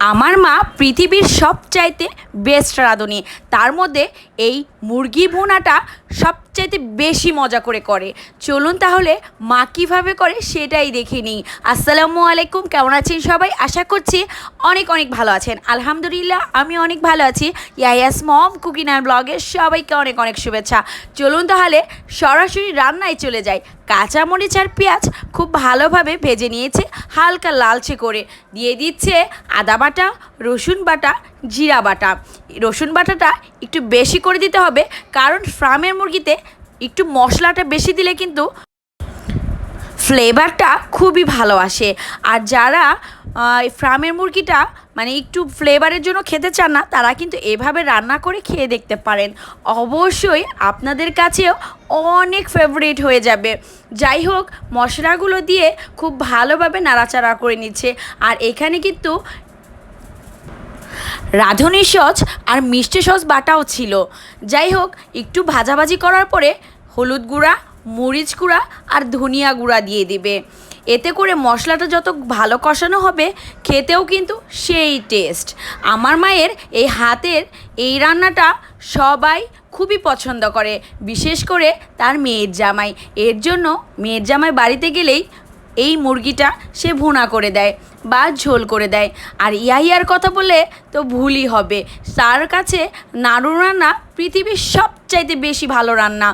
আমার মা পৃথিবীর সবচাইতে বেস্ট রাঁধুনি। তার মধ্যে এই মুরগি ভুনাটা সবচাইতে বেশি মজা করে করে। চলুন তাহলে মা কীভাবে করে সেটাই দেখে নিই। আসসালামু আলাইকুম, কেমন আছেন সবাই? আশা করছি অনেক অনেক ভালো আছেন। আলহামদুলিল্লাহ, আমি অনেক ভালো আছি। ইয়াইয়াস মম কুকিং অ্যান্ড ব্লগের সবাইকে অনেক অনেক শুভেচ্ছা। চলুন তাহলে সরাসরি রান্নায় চলে যাই। কাঁচামরিচ আর পেঁয়াজ খুব ভালোভাবে ভেজে নিয়েছে, হালকা লালচে করে। দিয়ে দিচ্ছে আদা বাটা, রসুন বাটা জিরা বাটা। রসুন বাটাটা একটু বেশি করে দিতে হবে, কারণ ফার্মের মুরগিতে একটু মশলাটা বেশি দিলে কিন্তু ফ্লেভারটা খুবই ভালো আসে। আর যারা ফার্মের মুরগিটা মানে একটু ফ্লেভারের জন্য খেতে চান না, তারা কিন্তু এভাবে রান্না করে খেয়ে দেখতে পারেন। অবশ্যই আপনাদের কাছেও অনেক ফেভারিট হয়ে যাবে। যাই হোক, মশলাগুলো দিয়ে খুব ভালোভাবে নাড়াচাড়া করে নিচ্ছে। আর এখানে কিন্তু রাঁধুনি সস আর মিষ্টি সস বাটাও ছিল। যাই হোক, একটু ভাজাভাজি করার পরে হলুদ গুঁড়া, মরিচ গুঁড়া আর ধনিয়া গুঁড়া দিয়ে দিবে। এতে করে মশলাটা যত ভালো কষানো হবে, খেতেও কিন্তু সেই টেস্ট আমার মায়ের এই হাতের এই রান্নাটা সবাই খুবই পছন্দ করে, বিশেষ করে তার মেয়ের জামাই। এর জন্য মেয়ের জামাই বাড়িতে গেলেই এই মুরগিটা সে ভুনা করে দেয় বা ঝোল করে দেয়। আর ইয়াহিয়ার কথা বলে তো ভুলই হবে। তার কাছে নাড়ু রান্না পৃথিবীর সবচাইতে বেশি ভালো রান্না।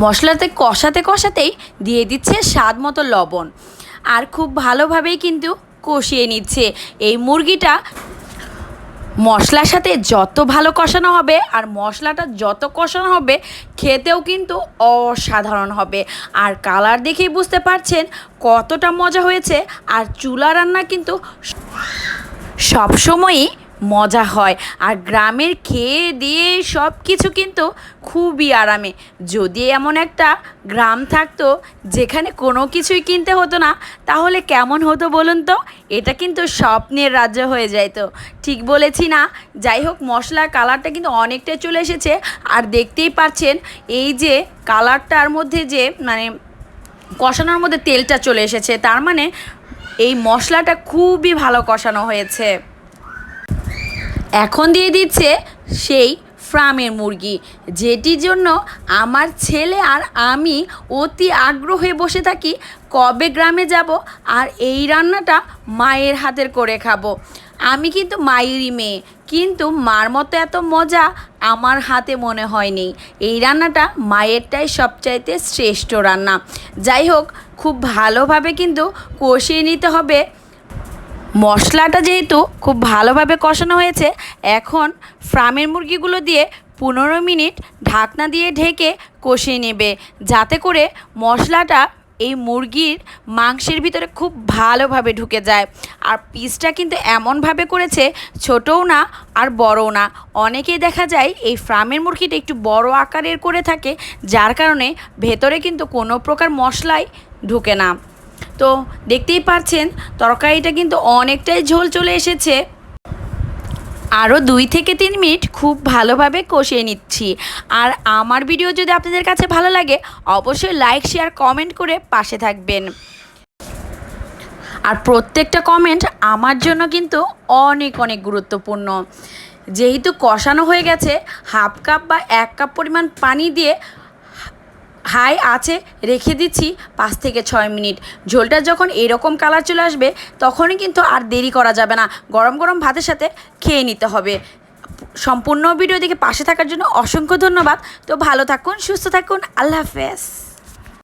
মশলাতে কষাতে কষাতেই দিয়ে দিচ্ছে স্বাদ মতো লবণ। আর খুব ভালোভাবেই কিন্তু কষিয়ে নিচ্ছে। এই মুরগিটা মশলার সাথে যত ভালো কষানো হবে আর মশলাটা যত কষানো হবে, খেতেও কিন্তু অসাধারণ হবে। আর কালার দেখেই বুঝতে পারছেন কতটা মজা হয়েছে। আর চুলা রান্না কিন্তু সবসময়ই মজা হয়। আর গ্রামের খেয়ে দিয়ে সব কিছু কিন্তু খুবই আরামে। যদি এমন একটা গ্রাম থাকতো, যেখানে কোনো কিছুই কিনতে হতো না, তাহলে কেমন হতো বলুন তো? এটা কিন্তু স্বপ্নের রাজ্য হয়ে যেত ঠিক বলেছি না? যাই হোক মশলার কালারটা কিন্তু অনেকটাই চলে এসেছে। আর দেখতেই পাচ্ছেন, এই যে কালারটার মধ্যে যে মানে কষানোর মধ্যে তেলটা চলে এসেছে, তার মানে এই মশলাটা খুবই ভালো কষানো হয়েছে। এখন দিয়ে দিচ্ছে সেই ফার্মের মুরগি, যেটির জন্য আমার ছেলে আর আমি অতি আগ্রহে বসে থাকি কবে গ্রামে যাব আর এই রান্নাটা মায়ের হাতের করে খাব। আমি কিন্তু মায়েরই মেয়ে, কিন্তু মার মতো এত মজা আমার হাতে মনে হয়নি। এই রান্নাটা মায়েরটাই সবচাইতে শ্রেষ্ঠ রান্না। যাই হোক, খুব ভালোভাবে কিন্তু কষিয়ে নিতে হবে। মশলাটা যেহেতু খুব ভালোভাবে কষানো হয়েছে, এখন ফার্মের মুরগিগুলো দিয়ে পনেরো মিনিট ঢাকনা দিয়ে ঢেকে কষিয়ে নেবে, যাতে করে মশলাটা এই মুরগির মাংসের ভিতরে খুব ভালোভাবে ঢুকে যায়। আর পিসটা কিন্তু এমনভাবে করেছে, ছোটও না আর বড়ও না। অনেকেই দেখা যায় এই ফার্মের মুরগিটা একটু বড় আকারের করে থাকে, যার কারণে ভেতরে কিন্তু কোনো প্রকার মশলাই ঢুকে না। তো দেখতেই পাচ্ছেন তরকারিটা কিন্তু অনেকটাই ঝোল চলে এসেছে। আরও দুই থেকে তিন মিনিট খুব ভালোভাবে কষিয়ে নিচ্ছি। আর আমার ভিডিও যদি আপনাদের কাছে ভালো লাগে, অবশ্যই লাইক, শেয়ার, কমেন্ট করে পাশে থাকবেন। আর প্রত্যেকটা কমেন্ট আমার জন্য কিন্তু অনেক অনেক গুরুত্বপূর্ণ। যেহেতু কষানো হয়ে গেছে, হাফ কাপ বা এক কাপ পরিমাণ পানি দিয়ে হাই আছে, রেখে দিচ্ছি পাঁচ থেকে ছয় মিনিট। ঝোলটা যখন এরকম কালার চলে আসবে, তখনই কিন্তু আর দেরি করা যাবে না। গরম গরম ভাতের সাথে খেয়ে নিতে হবে। সম্পূর্ণ ভিডিও দেখে পাশে থাকার জন্য অসংখ্য ধন্যবাদ। তো ভালো থাকুন, সুস্থ থাকুন, আল্লাহ হাফেজ।